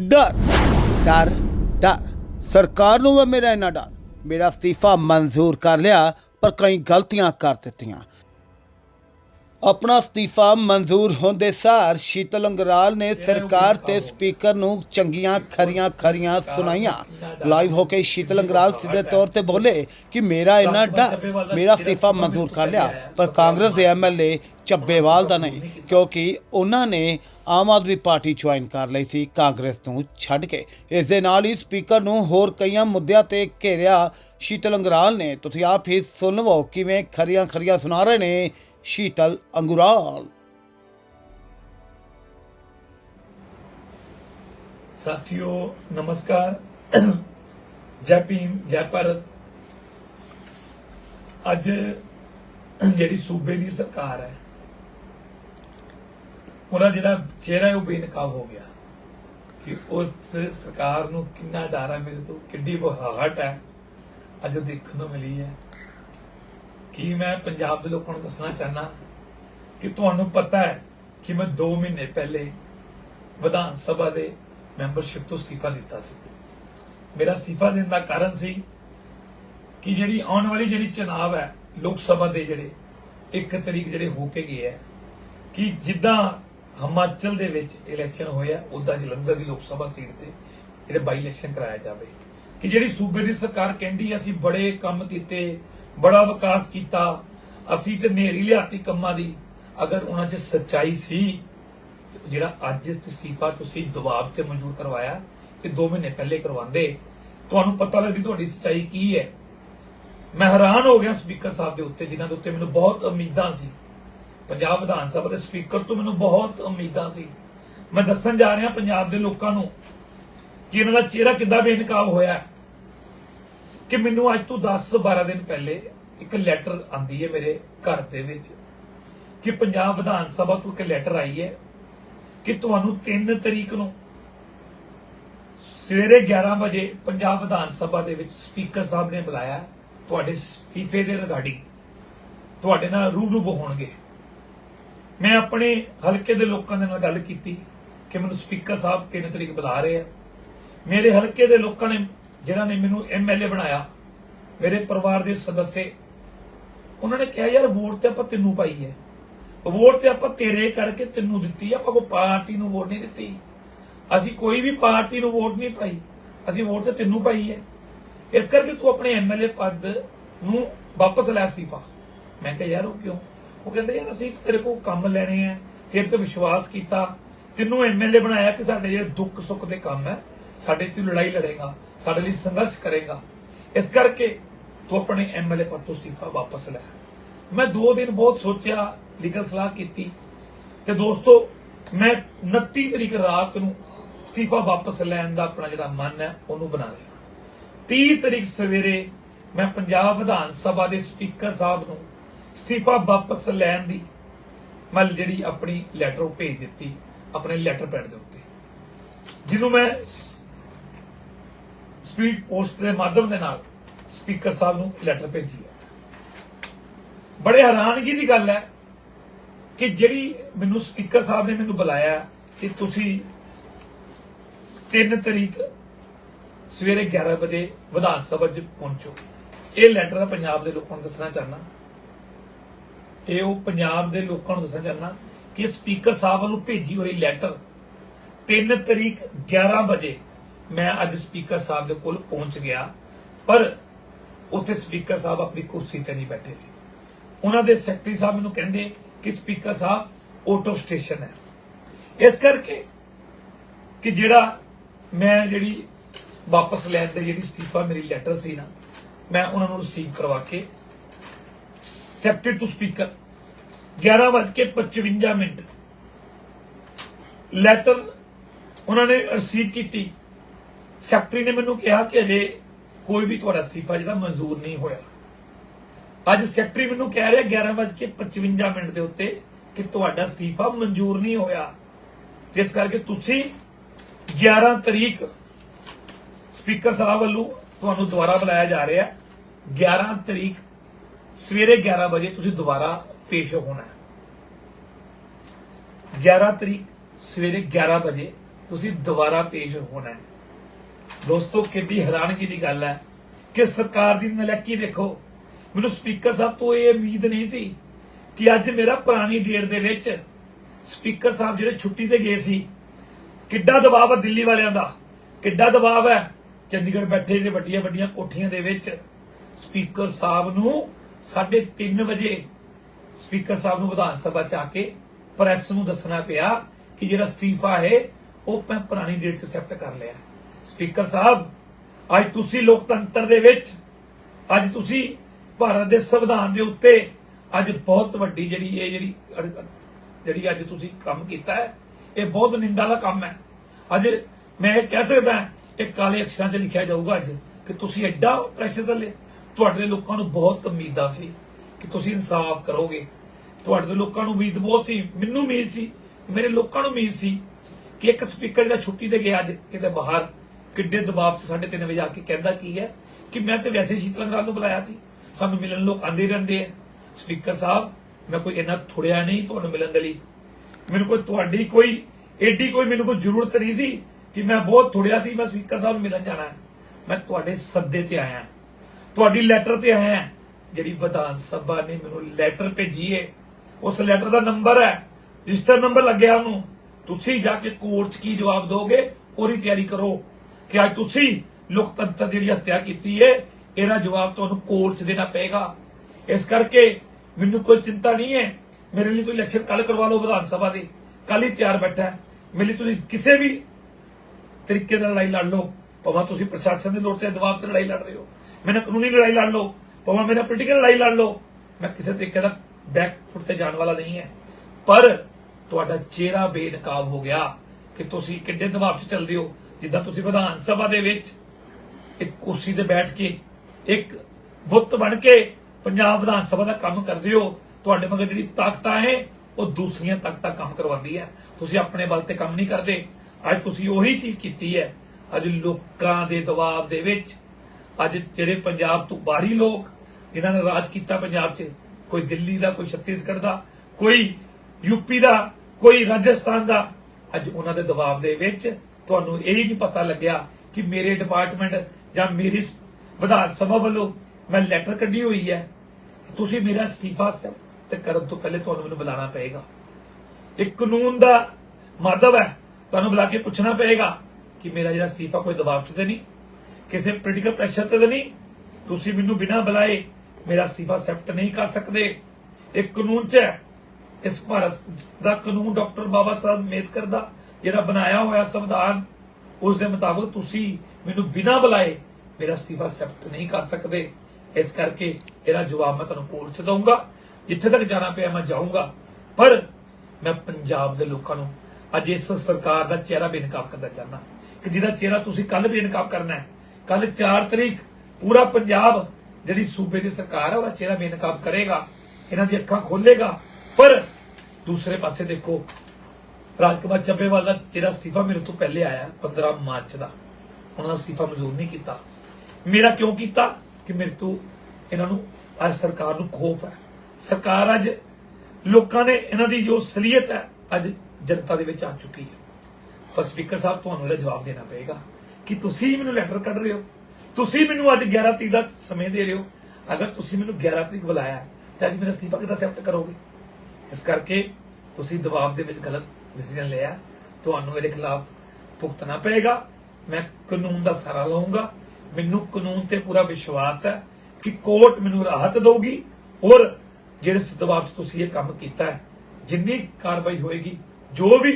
ਡਰ ਡਰ ਡਰ। ਸਰਕਾਰ ਨੂੰ ਵਾ ਮੇਰਾ ਇੰਨਾ ਡਰ। ਮੇਰਾ ਅਸਤੀਫਾ ਮਨਜ਼ੂਰ ਕਰ ਲਿਆ, ਪਰ ਕਈ ਗਲਤੀਆਂ ਕਰ ਦਿੱਤੀਆਂ। ਆਪਣਾ ਅਸਤੀਫਾ ਮਨਜ਼ੂਰ ਹੁੰਦੇ ਸਾਰ ਸ਼ੀਤਲ ਅੰਗਰਾਲ ਨੇ ਸਰਕਾਰ ਤੇ ਸਪੀਕਰ ਨੂੰ ਚੰਗੀਆਂ ਖਰੀਆਂ ਖਰੀਆਂ ਸੁਣਾਈਆਂ। ਲਾਈਵ ਹੋ ਕੇ ਸ਼ੀਤਲ ਅੰਗਰਾਲ ਸਿੱਧੇ ਤੌਰ ਤੇ ਬੋਲੇ ਕਿ ਮੇਰਾ ਇੰਨਾ ਡਰ ਮੇਰਾ ਅਸਤੀਫਾ ਮਨਜ਼ੂਰ ਕਰ ਲਿਆ ਪਰ ਕਾਂਗਰਸ ਦੇ ਐਮਐਲਏ ਚੱਬੇਵਾਲ ਦਾ ਨਹੀਂ ਕਿਉਂਕਿ ਉਹਨਾਂ ਨੇ ਆਮ ਆਦਮੀ ਪਾਰਟੀ ਜੁਆਇਨ ਕਰ ਲਈ ਸੀ ਕਾਂਗਰਸ ਤੋਂ ਛੱਡ ਕੇ। ਇਸ ਦੇ ਨਾਲ ਹੀ ਸਪੀਕਰ ਨੂੰ ਹੋਰ ਕਈਆਂ ਮੁੱਦਿਆਂ ਤੇ ਘੇਰਿਆ ਸ਼ੀਤਲ ਅੰਗਰਾਲ ਨੇ। ਤੁਸੀਂ ਆਪ ਹੀ ਸੁਣ ਲਵੋ ਕਿਵੇਂ ਖਰੀਆਂ ਖਰੀਆਂ ਸੁਣਾ ਰਹੇ ਨੇ ਸ਼ੀਤਲ ਅੰਗਰਾਲ। ਸਾਥੀਓ, ਨਮਸਕਾਰ। ਜੈ ਭੀਮ, ਜੈ ਭਾਰਤ। ਅੱਜ ਜਿਹੜੀ ਸੂਬੇ ਦੀ ਸਰਕਾਰ ਹੈ, ਉਹਦਾ ਜਿਹੜਾ ਚਿਹਰਾ ਹੈ ਉਹ ਬੇਨਕਾਬ ਹੋ ਗਿਆ ਕਿ ਉਸ ਸਰਕਾਰ ਨੂੰ ਕਿੰਨਾ ਡਰ ਹੈ, ਮੇਰੇ ਤੋਂ ਕਿੱਡੀ ਬਹਾਹਟ ਹੈ, ਅੱਜ ਦੇਖਣ ਨੂੰ ਮਿਲੀ ਹੈ। ਕਿ ਮੈਂ ਪੰਜਾਬ ਦੇ ਲੋਕਾਂ ਨੂੰ ਦੱਸਣਾ ਚਾਹਨਾ ਕਿ ਤੁਹਾਨੂੰ ਪਤਾ ਹੈ ਕਿ ਮੈਂ 2 ਮਹੀਨੇ ਪਹਿਲੇ ਵਿਧਾਨ ਸਭਾ ਦੇ ਮੈਂਬਰਸ਼ਿਪ ਤੋਂ ਅਸਤੀਫਾ ਦਿੱਤਾ ਸੀ। ਮੇਰਾ ਅਸਤੀਫਾ ਦੇਣ ਦਾ ਕਾਰਨ ਸੀ ਕਿ ਜਿਹੜੀ ਆਉਣ ਵਾਲੀ ਜਿਹੜੀ ਚੁਣਾਵ ਹੈ, ਲੋਕ ਸਭਾ ਦੇ ਜਿਹੜੇ ਇੱਕ ਤਰੀਕ ਜਿਹੜੇ ਹੋ ਕੇ ਗਏ ਹੈ, ਕਿ ਜਿੱਦਾਂ ਹਿਮਾਚਲ ਦੇ ਵਿੱਚ ਇਲੈਕਸ਼ਨ ਹੋਇਆ, ਉਦਾਂ ਜਲੰਧਰ ਦੀ ਲੋਕ ਸਭਾ ਸੀਟ ਤੇ ਜਿਹੜੇ ਬਾਈ ਇਲੈਕਸ਼ਨ ਕਰਾਇਆ ਜਾਵੇ। ਕਿ ਜਿਹੜੀ ਸੂਬੇ ਦੀ ਸਰਕਾਰ ਕਹਿੰਦੀ ਅਸੀਂ ਬੜੇ ਕੰਮ ਕੀਤੇ ਬੜਾ ਵਿਕਾਸ ਕੀਤਾ। ਅਸੀਂ ਤੇ ਨੇਰੀ ਲਿਆਤੀ ਕੰਮਾਂ ਦੀ। ਅਗਰ ਉਹਨਾਂ 'ਚ ਸੱਚਾਈ ਸੀ, ਜਿਹੜਾ ਅੱਜ ਇਸਤੀਫਾ ਤੁਸੀਂ ਦਬਾਅ 'ਚ ਮਨਜ਼ੂਰ ਕਰਵਾਇਆ, ਇਹ 2 ਮਹੀਨੇ ਪਹਿਲੇ ਕਰਵਾਉਂਦੇ, ਤੁਹਾਨੂੰ ਪਤਾ ਲੱਗਦੀ ਤੁਹਾਡੀ ਸੱਚਾਈ ਕੀ ਹੈ। ਮੈਂ ਹੈਰਾਨ ਹੋ ਗਿਆ ਸਪੀਕਰ ਸਾਹਿਬ ਦੇ ਉੱਤੇ, ਜਿਨ੍ਹਾਂ ਦੇ ਉੱਤੇ ਮੈਨੂੰ ਬਹੁਤ ਉਮੀਦਾਂ ਸੀ। ਪੰਜਾਬ ਵਿਧਾਨ ਸਭਾ ਦੇ ਸਪੀਕਰ ਤੋਂ ਮੈਨੂੰ ਬਹੁਤ ਉਮੀਦਾਂ ਸੀ। ਮੈਂ ਦੱਸਣ ਜਾ ਰਿਹਾ ਪੰਜਾਬ ਦੇ ਲੋਕਾਂ ਨੂੰ ਕਿ ਇਹਨਾਂ ਦਾ ਚਿਹਰਾ ਕਿੱਦਾਂ ਬੇਨਕਾਬ ਹੋਇਆ ਹੈ। ਕਿ ਮੈਨੂੰ ਅੱਜ ਤੋਂ 10 12 ਦਿਨ ਪਹਿਲੇ ਇੱਕ ਲੈਟਰ ਆਂਦੀ ਹੈ ਮੇਰੇ ਘਰ ਦੇ ਵਿੱਚ ਕਿ ਪੰਜਾਬ ਵਿਧਾਨ ਸਭਾ ਤੋਂ ਇੱਕ ਲੈਟਰ ਆਈ ਹੈ ਕਿ ਤੁਹਾਨੂੰ 3 ਤਰੀਕ ਨੂੰ ਸਵੇਰੇ 11 ਵਜੇ ਪੰਜਾਬ ਵਿਧਾਨ ਸਭਾ ਦੇ ਵਿੱਚ ਸਪੀਕਰ ਸਾਹਿਬ ਨੇ ਬੁਲਾਇਆ ਤੁਹਾਡੇ ਅਸਤੀਫੇ ਦੇ ਰਿਗਾਰਡਿੰਗ ਤੁਹਾਡੇ ਨਾਲ ਰੂਬਰੂ ਹੋਣਗੇ। ਮੈਂ ਆਪਣੇ ਹਲਕੇ ਦੇ ਲੋਕਾਂ ਦੇ ਨਾਲ ਗੱਲ ਕੀਤੀ ਕਿ ਮੈਨੂੰ ਸਪੀਕਰ ਸਾਹਿਬ 3 ਤਰੀਕ ਬੁਲਾ ਰਹੇ ਆ। ਮੇਰੇ ਹਲਕੇ ਦੇ ਲੋਕਾਂ ਨੇ ਜਿਨ੍ਹਾਂ ਨੇ ਮੈਨੂੰ ਐਮਐਲਏ ਬਣਾਇਆ, ਮੇਰੇ ਪਰਿਵਾਰ ਦੇ ਸਦੱਸੇ। ਉਹਨਾਂ ਨੇ ਕਿਹਾ, ਯਾਰ, ਵੋਟ ਤੇ ਆਪਾਂ ਤੈਨੂੰ ਪਾਈ ਹੈ। ਵੋਟ ਤੇ ਆਪਾਂ ਤੇਰੇ ਕਰਕੇ ਤੈਨੂੰ ਦਿੱਤੀ ਆਪਾਂ ਕੋਈ ਪਾਰਟੀ ਨੂੰ ਵੋਟ ਨਹੀਂ ਦਿੱਤੀ। ਅਸੀਂ ਕੋਈ ਵੀ ਪਾਰਟੀ ਨੂੰ ਵੋਟ ਨਹੀਂ ਪਾਈ। ਅਸੀਂ ਵੋਟ ਤੇ ਤੈਨੂੰ ਪਾਈ ਹੈ। ਇਸ ਕਰਕੇ ਤੂੰ ਆਪਣੇ ਐਮਐਲਏ ਪਦ ਨੂੰ ਵਾਪਸ ਲੈ ਅਸਤੀਫਾ। ਮੈਂ ਕਿਹਾ, ਯਾਰ, ਉਹ ਕਿਉਂ? ਉਹ ਕਹਿੰਦੇ, ਯਾਰ, ਅਸੀਂ ਤੇਰੇ ਕੋਲ ਕੰਮ ਲੈਣੇ ਆ, ਤੇਰੇ ਤੇ ਵਿਸ਼ਵਾਸ ਕੀਤਾ। ਤੈਨੂੰ ਐਮਐਲਏ ਬਣਾਇਆ ਕਿ ਸਾਡੇ ਜਿਹੜੇ ਦੁੱਖ ਸੁੱਖ ਦੇ ਕੰਮ ਹੈ ਸਾਡੇ ਤੇ ਲੜਾਈ ਲੜੇਗਾ, ਸਾਡੇ ਲਈ ਸੰਘਰਸ਼ ਕਰੇਗਾ। ਇਸ ਕਰਕੇ ਤੂੰ ਆਪਣੇ ਐਮਐਲਏ ਪਦ ਤੋਂ ਅਸਤੀਫਾ ਵਾਪਸ ਲੈ। ਮੈਂ 2 ਦਿਨ ਬਹੁਤ ਸੋਚਿਆ ਲੀਗਲ ਸਲਾਹ ਕੀਤੀ। ਤੇ ਦੋਸਤੋ, ਮੈਂ 29 ਤਰੀਕ ਰਾਤ ਨੂੰ ਅਸਤੀਫਾ ਵਾਪਸ ਲੈਣ ਦਾ ਆਪਣਾ ਜਿਹੜਾ ਮਨ ਹੈ, ਉਹਨੂੰ ਬਣਾ ਲਿਆ। 30 ਤਰੀਕ ਸਵੇਰੇ ਮੈਂ ਪੰਜਾਬ ਵਿਧਾਨ ਸਭਾ ਦੇ ਸਪੀਕਰ ਸਾਹਿਬ ਨੂੰ ਅਸਤੀਫਾ ਵਾਪਸ ਲੈਣ ਦੀ ਮੈਂ ਜਿਹੜੀ ਆਪਣੀ ਲੈਟਰ ਉਹ ਭੇਜ ਦਿੱਤੀ, ਆਪਣੇ ਲੈਟਰ ਪੈਡ ਦੇ ਉੱਤੇ। ਜਿਹਨੂੰ ਮੈਂ ਸਪੀਡ ਪੋਸਟ ਦੇ ਮਾਧਿਅਮ ਦੇ ਨਾਲ ਸਪੀਕਰ ਸਾਹਿਬ ਨੂੰ ਲੈਟਰ ਭੇਜੀ ਹੈ। ਬੜੇ ਹੈਰਾਨਗੀ ਦੀ ਗੱਲ ਹੈ ਕਿ ਜਿਹੜੀ ਮੈਨੂੰ ਸਪੀਕਰ ਸਾਹਿਬ ਨੇ ਮੈਨੂੰ ਬੁਲਾਇਆ ਕਿ ਤੁਸੀਂ 3 ਤਰੀਕ ਸਵੇਰੇ 11 ਵਜੇ ਵਿਧਾਨ ਸਭਾ 'ਚ ਪਹੁੰਚੋ। ਇਹ ਲੈਟਰ ਪੰਜਾਬ ਦੇ ਲੋਕਾਂ ਨੂੰ ਦੱਸਣਾ ਚਾਹਨਾ ਇਹ ਉਹ ਪੰਜਾਬ ਦੇ ਲੋਕਾਂ ਨੂੰ ਦੱਸਣਾ ਚਾਹਨਾ ਕਿ ਸਪੀਕਰ ਸਾਹਿਬ ਵੱਲੋਂ ਭੇਜੀ ਹੋਈ ਲੈਟਰ 3 ਤਰੀਕ 11 ਵਜੇ ਮੈਂ ਅੱਜ ਸਪੀਕਰ ਸਾਹਿਬ ਦੇ ਕੋਲ ਪਹੁੰਚ ਗਿਆ, ਪਰ ਉੱਥੇ ਸਪੀਕਰ ਸਾਹਿਬ ਆਪਣੀ ਕੁਰਸੀ ਤੇ ਨਹੀਂ ਬੈਠੇ ਸੀ। ਉਹਨਾਂ ਦੇ ਸੈਕਟਰੀ ਸਾਹਿਬ ਮੈਨੂੰ ਕਹਿੰਦੇ ਕਿ ਸਪੀਕਰ ਸਾਹਿਬ ਆਟੋ ਸਟੇਸ਼ਨ ਹੈ। ਇਸ ਕਰਕੇ ਕਿ ਜਿਹੜਾ ਮੈਂ ਜਿਹੜੀ ਵਾਪਸ ਲੈਣ ਦੇ ਜਿਹੜੀ ਅਸਤੀਫਾ ਮੇਰੀ ਲੈਟਰ ਸੀ ਨਾ, ਮੈਂ ਉਹਨਾਂ ਨੂੰ ਰਿਸੀਵ ਕਰਵਾ ਕੇ secretary to speaker 11:55 minute letter ਉਹਨਾਂ ਨੇ ਰਿਸੀਵ ਕੀਤੀ। ਸੈਕਟਰੀ ਨੇ ਮੈਨੂੰ ਕਿਹਾ ਕਿ ਅਜੇ ਕੋਈ ਵੀ ਤੁਹਾਡਾ ਅਸਤੀਫਾ ਜਿਹੜਾ ਮਨਜ਼ੂਰ ਨਹੀਂ ਹੋਇਆ। ਅੱਜ ਸੈਕਟਰੀ ਮੈਨੂੰ ਕਹਿ ਰਿਹਾ 11:55 ਮਿੰਟ ਦੇ ਉੱਤੇ ਕਿ ਤੁਹਾਡਾ ਅਸਤੀਫਾ ਮਨਜ਼ੂਰ ਨਹੀਂ ਹੋਇਆ। ਇਸ ਕਰਕੇ ਤੁਸੀਂ 11 ਤਰੀਕ ਸਪੀਕਰ ਸਾਹਿਬ ਵੱਲੋਂ ਤੁਹਾਨੂੰ ਦੁਬਾਰਾ ਬੁਲਾਇਆ ਜਾ ਰਿਹਾ। ਹੈ 11 ਤਰੀਕ ਸਵੇਰੇ 11 ਵਜੇ ਤੁਸੀਂ ਦੁਬਾਰਾ ਪੇਸ਼ ਹੋਣਾ ਹੈ। 11 ਤਰੀਕ ਸਵੇਰੇ 11 ਵਜੇ ਤੁਸੀਂ ਦੁਬਾਰਾ ਪੇਸ਼ ਹੋਣਾ ਹੈ। ਦੋਸਤੋ ਕਿੰਨੀ ਹੈਰਾਨਗੀ ਦੀ ਗੱਲ ਹੈ ਕਿ ਸਰਕਾਰ ਦੀ ਨਲੈਕੀ ਦੇਖੋ। ਮੈਨੂੰ ਸਪੀਕਰ ਸਾਹਿਬ ਤੋਂ ਇਹ ਉਮੀਦ ਨਹੀਂ ਸੀ ਕਿ ਅੱਜ ਮੇਰਾ ਪੁਰਾਣੀ ਡੇਟ ਦੇ ਵਿੱਚ ਸਪੀਕਰ ਸਾਹਿਬ ਜਿਹੜੇ ਛੁੱਟੀ ਤੇ ਗਏ ਸੀ, ਕਿੱਡਾ ਦਬਾਅ ਹੈ ਦਿੱਲੀ ਵਾਲਿਆਂ ਦਾ। ਕਿੱਡਾ ਦਬਾਅ ਹੈ ਚੰਡੀਗੜ੍ਹ ਬੈਠੇ ਜਿਹੜੇ ਵੱਡੀਆਂ ਵੱਡੀਆਂ ਕੋਠੀਆਂ ਦੇ ਵਿੱਚ। ਸਪੀਕਰ ਸਾਹਿਬ ਨੂੰ 3:30 ਵਜੇ ਸਪੀਕਰ ਸਾਹਿਬ ਨੂੰ ਵਿਧਾਨ ਸਭਾ ਚ ਆ ਕੇ ਪ੍ਰੈਸ ਨੂੰ ਦੱਸਣਾ ਪਿਆ ਕਿ ਜਿਹੜਾ ਅਸਤੀਫਾ ਹੈ, ਉਹ ਮੈਂ ਪੁਰਾਣੀ ਡੇਟ 'ਚ ਐਕਸੈਪਟ ਕਰ ਲਿਆ। ਸਪੀਕਰ ਸਾਹਿਬ, ਅੱਜ ਤੁਸੀਂ ਲੋਕਤੰਤਰ ਦੇ ਵਿੱਚ, ਅੱਜ ਤੁਸੀਂ ਭਾਰਤ ਦੇ ਸੰਵਿਧਾਨ ਦੇ ਉੱਤੇ ਅੱਜ ਬਹੁਤ ਵੱਡੀ ਜਿਹੜੀ ਇਹ ਜਿਹੜੀ ਜਿਹੜੀ ਅੱਜ ਤੁਸੀਂ ਕੰਮ ਕੀਤਾ ਹੈ, ਇਹ ਬਹੁਤ ਨਿੰਦਾ ਦਾ ਕੰਮ ਹੈ। ਅੱਜ ਮੈਂ ਇਹ ਕਹਿ ਸਕਦਾ ਇਹ ਕਾਲੇ ਅਕਸਰਾਂ 'ਚ ਲਿਖਿਆ ਜਾਊਗਾ ਅੱਜ, ਕਿ ਤੁਸੀਂ ਐਡਾ ਪ੍ਰੈਸ਼ਰ ਥੱਲੇ, ਤੁਹਾਡੇ ਲੋਕਾਂ ਨੂੰ ਬਹੁਤ ਉਮੀਦਾਂ ਸੀ ਕਿ ਤੁਸੀਂ ਇਨਸਾਫ ਕਰੋਗੇ। ਤੁਹਾਡੇ ਤੋਂ ਲੋਕਾਂ ਨੂੰ ਉਮੀਦ ਬਹੁਤ ਸੀ, ਮੈਨੂੰ ਉਮੀਦ ਸੀ, ਮੇਰੇ ਲੋਕਾਂ ਨੂੰ ਉਮੀਦ ਸੀ ਕਿ ਇੱਕ ਸਪੀਕਰ ਜਿਹੜਾ ਛੁੱਟੀ ਤੇ ਗਿਆ ਅੱਜ, ਕਿਤੇ ਬਾਹਰ ਕਿੱਡੇ ਦਬਾਅ 'ਚ 3:30 ਵਜੇ ਆ ਕੇ ਕਹਿੰਦਾ ਕੀ ਹੈ ਕਿ ਮੈਂ ਤੇ ਵੈਸੇ ਸ਼ੀਤਲੰਗਰਾਲ ਨੂੰ ਬੁਲਾਇਆ ਸੀ। ਸਾਨੂੰ ਮਿਲਣ ਲੋਕ ਆਂਦੇ ਰਹਿੰਦੇ ਆ। ਸਪੀਕਰ ਸਾਹਿਬ, ਮੈਂ ਕੋਈ ਇੰਨਾ ਥੁੜਿਆ ਨਹੀਂ ਤੁਹਾਨੂੰ ਮਿਲਣ ਦੇ ਲਈ। ਮੈਨੂੰ ਕੋਈ ਤੁਹਾਡੀ ਕੋਈ, ਏਡੀ ਕੋਈ ਮੈਨੂੰ ਕੋਈ ਜ਼ਰੂਰਤ ਨਹੀਂ ਸੀ ਕਿ ਮੈਂ ਬਹੁਤ ਥੁੜਿਆ ਸੀ, ਮੈਂ ਸਪੀਕਰ ਸਾਹਿਬ ਨੂੰ ਮਿਲਣ ਜਾਣਾ ਮੈਂ ਤੁਹਾਡੇ ਸੱਦੇ ਤੇ ਆਇਆ। ਤੁਹਾਡੀ ਲੈਟਰ ਤੇ ਆਇਆ ਜਿਹੜੀ ਵਿਧਾਨ ਸਭਾ ਨੇ ਮੈਨੂੰ ਲੈਟਰ ਭੇਜੀ ਏ ਉਸ ਲੈਟਰ ਦਾ ਨੰਬਰ ਹੈ। ਰਜਿਸਟਰ ਨੰਬਰ ਲੱਗਿਆ ਉਹਨੂੰ। ਤੁਸੀਂ ਜਾ ਕੇ ਕੋਰਟ 'ਚ ਕੀ ਜਵਾਬ ਦੋਗੇ ਉਹਦੀ ਤਿਆਰੀ ਕਰੋ। ਕਿ ਅੱਜ ਤੁਸੀਂ ਲੋਕਤੰਤਰ ਦੀ ਜਿਹੜੀ ਹੱਤਿਆ ਕੀਤੀ ਹੈ ਇਹਦਾ ਜਵਾਬ ਤੁਹਾਨੂੰ ਕੋਰਟ 'ਚ ਦੇਣਾ ਪਏਗਾ। ਇਸ ਕਰਕੇ ਮੈਨੂੰ ਕੋਈ ਚਿੰਤਾ ਨਹੀਂ ਹੈ ਮੇਰੇ ਲਈ ਤੁਸੀਂ ਇਲੈਕਸ਼ਨ ਕੱਲ ਕਰਵਾ ਲਓ ਵਿਧਾਨ ਸਭਾ ਦੀ। ਕੱਲ ਹੀ ਤਿਆਰ ਬੈਠਾ ਮੇਰੇ ਲਈ ਤੁਸੀਂ ਕਿਸੇ ਵੀ ਤਰੀਕੇ ਨਾਲ ਲੜਾਈ ਲੜ ਲਓ। ਭਾਵੇਂ ਤੁਸੀਂ ਪ੍ਰਸ਼ਾਸਨ ਦੇ ਲੋੜ ਤੇ ਦਬਾਅ ਤੇ ਲੜਾਈ ਲੜ ਰਹੇ ਹੋ। ਮੈਨੇ ਕਾਨੂੰਨੀ ਲੜਾਈ ਲੜ ਲਓ। ਭਾਵੇਂ ਮੇਰਾ ਪੋਲੀਟੀਕਲ ਲੜਾਈ ਲੜ ਲਓ। ਮੈਂ ਕਿਸੇ ਤਰੀਕੇ ਦਾ ਬੈਕ ਫੁੱਟ ਤੇ ਜਾਣ ਵਾਲਾ ਨਹੀਂ ਹੈ ਪਰ ਤੁਹਾਡਾ ਚਿਹਰਾ ਬੇਨਕਾਬ ਹੋ ਗਿਆ ਕਿ ਤੁਸੀਂ ਕਿੱਡੇ ਦਬਾਅ 'ਚ ਚੱਲਦੇ ਹੋ। ਜਿੱਦਾਂ ਤੁਸੀਂ ਵਿਧਾਨ ਸਭਾ ਦੇ ਵਿੱਚ ਇੱਕ ਕੁਰਸੀ ਤੇ ਬੈਠ ਕੇ, ਇੱਕ ਬੁੱਤ ਬਣ ਕੇ ਪੰਜਾਬ ਵਿਧਾਨ ਸਭਾ ਦਾ ਕੰਮ ਕਰਦੇ ਹੋ, ਤੁਹਾਡੇ ਮਗਰ ਜਿਹੜੀ ਤਾਕਤਾਂ ਹੈ, ਉਹ ਦੂਸਰੀਆਂ ਤਾਕਤਾਂ ਕੰਮ ਕਰਵਾਉਂਦੀ ਹੈ। ਤੁਸੀਂ ਆਪਣੇ ਬਲ ਤੇ ਕੰਮ ਨਹੀਂ ਕਰਦੇ। ਅੱਜ ਤੁਸੀਂ ਉਹੀ ਚੀਜ਼ ਕੀਤੀ ਹੈ। ਅੱਜ ਲੋਕਾਂ ਦੇ ਦਬਾਅ ਦੇ ਵਿੱਚ, ਅੱਜ ਜਿਹੜੇ ਪੰਜਾਬ ਤੋਂ ਬਾਹਰੀ ਲੋਕ, ਜਿਨ੍ਹਾਂ ਨੇ ਰਾਜ ਕੀਤਾ ਪੰਜਾਬ 'ਚ, ਕੋਈ ਦਿੱਲੀ ਦਾ, ਕੋਈ ਛੱਤੀਸਗੜ੍ਹ ਦਾ, ਕੋਈ ਯੂਪੀ ਦਾ, ਕੋਈ ਰਾਜਸਥਾਨ ਦਾ, ਅੱਜ ਉਹਨਾਂ ਦੇ ਦਬਾਅ ਦੇ ਵਿੱਚ ਤੁਹਾਨੂੰ ਇਹ ਹੀ ਨਹੀਂ ਪਤਾ ਲੱਗਿਆ ਕਿ ਮੇਰੇ ਡਿਪਾਰਟਮੈਂਟ ਜਾਂ ਮੇਰੀ ਵਿਧਾਨ ਸਭਾ ਵੱਲੋਂ ਮੈਂ ਲੈਟਰ ਕੱਢੀ ਹੋਈ ਹੈ। ਤੁਸੀਂ ਮੇਰਾ ਅਸਤੀਫਾ ਤੇ ਕਰਨ ਤੋਂ ਪਹਿਲੇ ਤੁਹਾਨੂੰ ਮੈਨੂੰ ਬੁਲਾਉਣਾ ਪਏਗਾ। ਇਹ ਕਾਨੂੰਨ ਦਾ ਮਾਧਵ ਹੈ, ਤੁਹਾਨੂੰ ਬੁਲਾ ਕੇ ਪੁੱਛਣਾ ਪਏਗਾ ਕਿ ਮੇਰਾ ਜਿਹੜਾ ਅਸਤੀਫਾ ਕੋਈ ਦਬਾਅ 'ਚ ਤੇ ਨਹੀਂ, ਕਿਸੇ ਪੋਲੀਟੀਕਲ ਪ੍ਰੈਸ਼ਰ ਤੇ ਨਹੀਂ, ਤੁਸੀਂ ਮੈਨੂੰ ਬਿਨਾਂ ਬੁਲਾਏ ਮੇਰਾ ਅਸਤੀਫਾ ਐਕਸੈਪਟ ਨਹੀਂ ਕਰ ਸਕਦੇ। ਇਹ ਕਾਨੂੰਨ 'ਚ ਹੈ, ਇਸ ਭਾਰਤ ਦਾ ਕਾਨੂੰਨ ਡਾਕਟਰ ਬਾਬਾ ਸਾਹਿਬ ਅੰਬੇਦਕਰ ਦਾ ਜਿਹੜਾ ਬਣਾਇਆ ਹੋਇਆ ਸੰਵਿਧਾਨ, ਉਸ ਦੇ ਮੁਤਾਬਕ ਤੁਸੀਂ ਮੈਨੂੰ ਬਿਨਾਂ ਬੁਲਾਏ ਮੇਰਾ ਅਸਤੀਫਾ ਐਕਸੈਪਟ ਨਹੀਂ ਕਰ ਸਕਦੇ। ਇਸ ਕਰਕੇ ਇਹਦਾ ਜਵਾਬ ਮੈਂ ਤੁਹਾਨੂੰ ਕੋਰਟ 'ਚ ਦਊਂਗਾ। ਜਿੱਥੇ ਤੱਕ ਜਾਣਾ ਪਿਆ ਮੈਂ ਜਾਊਂਗਾ। ਪਰ ਮੈਂ ਪੰਜਾਬ ਦੇ ਲੋਕਾਂ ਨੂੰ ਅੱਜ ਇਸ ਸਰਕਾਰ ਦਾ ਚਿਹਰਾ ਬੇਨਕਾਬ ਕਰਨਾ ਚਾਹੁੰਦਾ। ਕਿ ਜਿਹਦਾ ਚਿਹਰਾ ਤੁਸੀਂ ਕੱਲ ਬੇਨਕਾਬ ਕਰਨਾ ਹੈ। ਕੱਲ 4 ਤਰੀਕ ਪੂਰਾ ਪੰਜਾਬ ਜਿਹੜੀ ਸੂਬੇ ਦੀ ਸਰਕਾਰ ਹੈ, ਉਹਦਾ ਚਿਹਰਾ ਬੇਨਕਾਬ ਕਰੇਗਾ। ਇਹਨਾਂ ਦੀ ਅੱਖਾਂ ਖੋਲੇਗਾ ਪਰ ਦੂਸਰੇ ਪਾਸੇ ਦੇਖੋ ਰਾਜਕੁਮਾਰ ਚੱਬੇਵਾਲ ਦਾ ਜਿਹੜਾ ਅਸਤੀਫਾ ਮੇਰੇ ਤੋਂ ਪਹਿਲੇ ਆਇਆ 15 ਮਾਰਚ ਦਾ। ਉਹਨਾਂ ਦਾ ਅਸਤੀਫਾ ਮਨਜ਼ੂਰ ਨਹੀਂ ਕੀਤਾ। ਮੇਰਾ ਕਿਉਂ ਕੀਤਾ? ਕਿ ਮੇਰੇ ਤੋਂ ਇਹਨਾਂ ਨੂੰ ਅੱਜ ਸਰਕਾਰ ਨੂੰ ਖੋਫ ਹੈ। ਸਰਕਾਰ ਅੱਜ ਲੋਕਾਂ ਨੇ ਇਹਨਾਂ ਦੀ ਜੋ ਸਲੀਅਤ ਹੈ, ਅੱਜ ਜਨਤਾ ਦੇ ਵਿੱਚ ਆ ਚੁੱਕੀ ਹੈ। ਪਰ ਸਪੀਕਰ ਸਾਹਿਬ, ਤੁਹਾਨੂੰ ਇਹਦਾ ਜਵਾਬ ਦੇਣਾ ਪਏਗਾ ਕਿ ਤੁਸੀਂ ਮੈਨੂੰ ਲੈਟਰ ਕੱਢ ਰਹੇ ਹੋ। ਤੁਸੀਂ ਮੈਨੂੰ ਅੱਜ 11 ਤਰੀਕ ਦਾ ਸਮੇਂ ਦੇ ਰਹੇ ਹੋ। ਅਗਰ ਤੁਸੀਂ ਮੈਨੂੰ 11 ਤਰੀਕ ਬੁਲਾਇਆ ਤਾਂ ਅੱਜ ਮੇਰਾ ਅਸਤੀਫਾ ਕਿੱਦਾਂ ਅਸੈਪਟ ਕਰੋਗੇ? ਇਸ ਕਰਕੇ ਤੁਸੀਂ ਦਬਾਅ ਦੇ ਵਿੱਚ ਗਲਤ ਡਿਸੀਜਨ ਲਿਆ, ਤੁਹਾਨੂੰ ਇਹਦੇ ਖਿਲਾਫ ਭੁਗਤਣਾ ਪਏਗਾ। ਮੈਂ ਕਾਨੂੰਨ ਦਾ ਸਹਾਰਾ ਲਵਾਂਗਾ ਮੈਨੂੰ ਕਾਨੂੰਨ ਤੇ ਪੂਰਾ ਵਿਸ਼ਵਾਸ ਹੈ ਕਿ ਕੋਰਟ ਮੈਨੂੰ ਰਾਹਤ ਦੇਊਗੀ। ਔਰ ਜਿਹੜੇ ਦਬਾਅ 'ਚ ਤੁਸੀਂ ਇਹ ਕੰਮ ਕੀਤਾ ਹੈ, ਜਿੰਨੀ ਕਾਰਵਾਈ ਹੋਏਗੀ, ਜੋ ਵੀ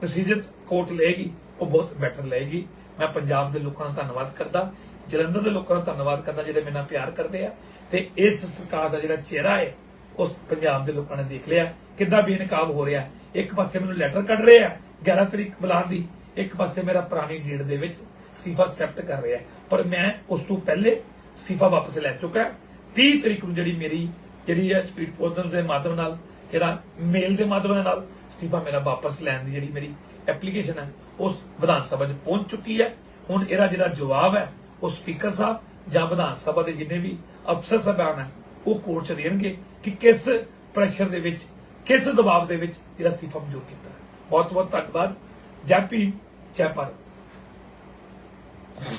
ਡਿਸੀਜਨ ਕੋਰਟ ਲਏਗੀ, ਉਹ ਬਹੁਤ ਬੈਟਰ ਲਏਗੀ। ਮੈਂ ਪੰਜਾਬ ਦੇ ਲੋਕਾਂ ਦਾ ਧੰਨਵਾਦ ਕਰਦਾ, ਜਲੰਧਰ ਦੇ ਲੋਕਾਂ ਦਾ ਧੰਨਵਾਦ ਕਰਦਾ, ਜਿਹੜੇ ਮੇਰੇ ਨਾਲ ਪਿਆਰ ਕਰਦੇ ਆ। ਤੇ ਇਸ ਸਰਕਾਰ ਦਾ ਜਿਹੜਾ ਚਿਹਰਾ ਹੈ, ਉਸ ਪੰਜਾਬ ਦੇ ਲੋਕਾਂ ਨੇ ਦੇਖ ਲਿਆ। ਕਿੱਦਾਂ ਬੇਨਕਾਬ ਹੋ ਰਿਹਾ? ਇੱਕ ਪਾਸੇ ਮੈਨੂੰ ਲੈਟਰ ਕੱਢ ਰਹੇ ਆ 11 ਤਰੀਕ ਬੁਲਾਉਣ ਦੀ। ਇੱਕ ਪਾਸੇ ਮੇਰਾ ਪੁਰਾਣੀ ਡੇਟ ਦੇ ਵਿੱਚ ਅਸਤੀਫਾ ਐਕਸੈਪਟ ਕਰ ਰਿਹਾ। ਪਰ ਮੈਂ ਉਸ ਤੋਂ ਪਹਿਲੇ ਅਸਤੀਫਾ ਵਾਪਸ ਲੈ ਚੁੱਕਾ 30 ਤਰੀਕ ਨੂੰ ਜਿਹੜੀ ਮੇਰੀ, ਜਿਹੜੀ ਹੈ ਸਪੀਡ ਪੋਸਟਲ ਦੇ ਮਾਧਵ ਨਾਲ, ਜਿਹੜਾ ਮੇਲ ਦੇ ਮਾਧਵ ਨਾਲ ਅਸਤੀਫਾ ਮੇਰਾ ਵਾਪਸ ਲੈਣ ਦੀ ਜਿਹੜੀ ਮੇਰੀ ਐਪਲੀਕੇਸ਼ਨ ਹੈ, ਉਸ ਵਿਧਾਨ ਸਭਾ 'ਚ ਪਹੁੰਚ ਚੁੱਕੀ ਹੈ। ਹੁਣ ਇਹਦਾ ਜਿਹੜਾ ਜਵਾਬ ਹੈ, ਉਹ ਸਪੀਕਰ ਸਾਹਿਬ ਜਾਂ ਵਿਧਾਨ ਸਭਾ ਦੇ ਜਿੰਨੇ ਵੀ ਅਫਸਰ ਸਾਹਿਬਾਨ ਹੈ ਉਹ ਕੋਰਟ 'ਚ ਦੇਣਗੇ ਕਿ ਕਿਸ ਪ੍ਰੈਸ਼ਰ ਦੇ ਵਿੱਚ ਕਿਸ ਦਬਾਅ ਦੇ ਵਿੱਚ ਇਹਦਾ ਅਸਤੀਫਾ ਮਨਜ਼ੂਰ ਕੀਤਾ ਬਹੁਤ ਬਹੁਤ ਧੰਨਵਾਦ ਜੈ ਭੀਮ ਜੈ ਭਾਰਤ